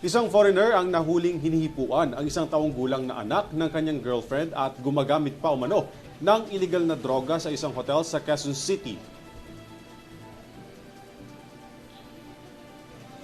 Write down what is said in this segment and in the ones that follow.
Isang foreigner ang nahuling hinihipuan ang isang taong gulang na anak ng kanyang girlfriend at gumagamit pa umano ng illegal na droga sa isang hotel sa Quezon City.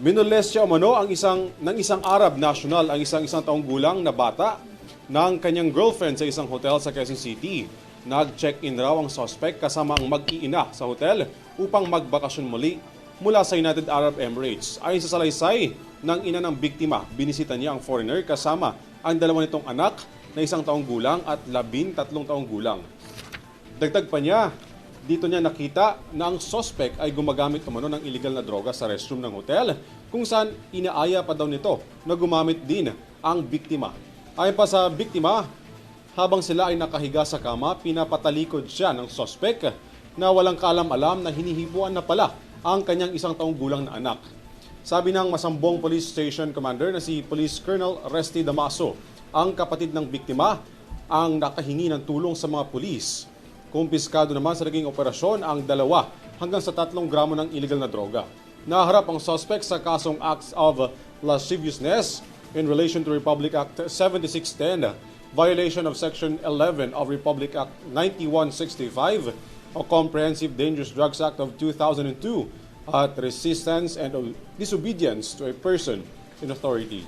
Minules siya umano ang isang, ng isang Arab national ang isang isang taong gulang na bata ng kanyang girlfriend sa isang hotel sa Quezon City. Nag-check-in raw ang suspect kasama ang mag-iina sa hotel upang magbakasyon muli mula sa United Arab Emirates. Ayon sa salaysay ng ina ng biktima, binisita niya ang foreigner kasama ang dalawa nitong anak na isang taong gulang at labing tatlong taong gulang. Dagdag pa niya, dito niya nakita na ang suspect ay gumagamit umano ng illegal na droga sa restroom ng hotel kung saan inaaya pa daw nito na gumamit din ang biktima. Ayon pa sa biktima, habang sila ay nakahiga sa kama, pinapatalikod siya ng suspect na walang kaalam-alam na hinihibuan na pala ang kanyang isang taong gulang na anak. Sabi ng Masambong Police Station Commander na si Police Colonel Resty Damaso, ang kapatid ng biktima ang nakahingi ng tulong sa mga pulis. Kumpiskado naman sa naging operasyon ang dalawa hanggang sa tatlong gramo ng illegal na droga. Naharap ang suspect sa kasong acts of lasciviousness in relation to Republic Act 7610, violation of Section 11 of Republic Act 9165, o Comprehensive Dangerous Drugs Act of 2002, at resistance and disobedience to a person in authority.